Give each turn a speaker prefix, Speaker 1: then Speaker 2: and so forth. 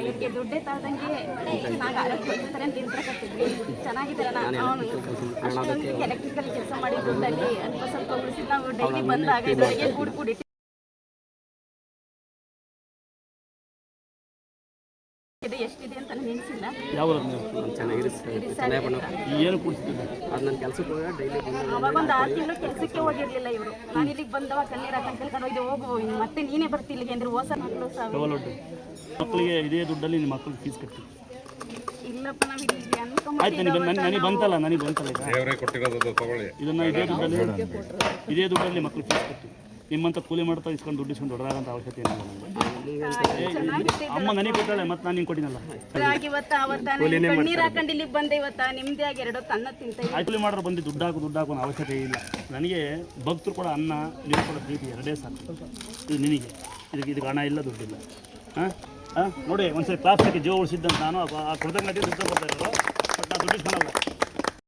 Speaker 1: ಇವ್ರಿಗೆ ದುಡ್ಡೇ ತರದಂಗೆ ಚೆನ್ನಾಗಿ ಆರೋಗ್ಯ ಇರ್ತಾರೆ ಅಂತ ತಿಂದ್ರಕತ್ತಿದ್ವಿ ಚೆನ್ನಾಗಿದ್ದಾರೆ ನಾನು ಅವನು ಅಷ್ಟೊಂದು ಎಲೆಕ್ಟ್ರಿಕಲ್ ಕೆಲಸ ಮಾಡಿ ದುಡ್ಡಲ್ಲಿ ಅಲ್ಪ ಸ್ವಲ್ಪ ಉಳಿಸಿ ನಾವು ಡೈಲಿ ಬಂದಾಗ ಇದ್ರೊಳಗೆ ಕೂಡಿ ಕೂಡಿ ಇದು ಎಷ್ಟಿದೆ ಅಂತ
Speaker 2: ಯಾವ
Speaker 3: ನಾನು
Speaker 2: ಏನು
Speaker 3: ಅದು ನನ್ನ ಕೆಲಸಕ್ಕೆ ಹೋಗ ಡೈಲಿ ಬಂದು
Speaker 1: ಅವಾಗ ಒಂದು ಆರು ತಿಂಗಳು ಕೆಲಸಕ್ಕೆ ಹೋಗಿರಲಿಲ್ಲ ಇವರು. ನಾನು ಇಲ್ಲಿಗೆ ಕಣ್ಣೀರು ಹಾಕೊಂಡು ಹೋಗು ಇನ್ನು ಮತ್ತೆ ನೀನೇ ಅಂದ್ರೆ ಹೊಸ ಮಕ್ಕಳು ಸಾವಿರ
Speaker 2: ಮಕ್ಕಳಿಗೆ ಇದೇ ದುಡ್ಡಲ್ಲಿ ನಿಮ್ಮ ಮಕ್ಕಳಿಗೆ ಫೀಸ್ ಕಟ್ಟಿ
Speaker 1: ಇಲ್ಲಪ್ಪ ನಾವು ಇಲ್ಲಿ
Speaker 2: ಆಯ್ತು ನನಗೆ ನನಗೆ ಬಂತಲ್ಲ ನನಗೆ ಬಂತಲ್ಲ ಇದನ್ನು ಇದೇ ದುಡ್ಡಲ್ಲಿ ಇದೇ ದುಡ್ಡಲ್ಲಿ ಮಕ್ಕಳು ಫೀಸ್ ಕಟ್ಟಿ ನಿಮ್ಮಂತ ಕೂಲಿ ಮಾಡ್ತಾ ಇಸ್ಕೊಂಡು ದುಡ್ಡು ಇಸ್ಕೊಂಡು ದೊಡ್ಡದಾಗಂತ ಅವಶ್ಯಕತೆ ಏನಿಲ್ಲ ಅಮ್ಮ ನನಗೆ ಕೊಟ್ಟಾಳೆ ಮತ್ತೆ ನಾನು ನಿಂಗೆ ಕೊಟ್ಟಿನಲ್ಲ.
Speaker 1: ಇವತ್ತ ಅವತ್ತ ನಾನು ಕಣ್ಣೀರ್ ಹಾಕೊಂಡು ಇಲ್ಲಿಗೆ ಬಂದೆ ಇವತ್ತ ನಿಮ್ದೇ ಆಗಿ ಎರಡು ತನ್ನ ತಿಂತ
Speaker 2: ಆಯ್ತು ಕೂಲಿ ಮಾಡೋರು ಬಂದು ದುಡ್ಡು ಹಾಕು ದುಡ್ಡು ಹಾಕೋ ಅವಶ್ಯಕತೆ ಇಲ್ಲ. ನನಗೆ ಭಕ್ತರು ಕೂಡ ಅನ್ನ ನೀವು ಕೂಡ ಪ್ರೀತಿ ಎರಡೇ ಸಾಕು. ಇದು ನಿನಗೆ. ಇದಕ್ಕೆ ಇದಕ್ಕೆ ಹಣ ಇಲ್ಲ ದುಡ್ಡಿಲ್ಲ. ಹಾಂ? ಹಾಂ? ನೋಡಿ ಒಂದ್ಸರಿ ಕ್ಲಾಸ್ ಹಾಕಿ ಜೀವ ಉಳಿಸಿದ್ದಂತ ನಾನು ಆ- ಆ ಕೃತಜ್ಞತೆ ದುಡ್ಡು ಬರ್ತಾ ಇರೋದು. ಬಟ್ ನಾನು ದುಡ್ಡು ಇಸ್ಕೊಳಲ್ಲ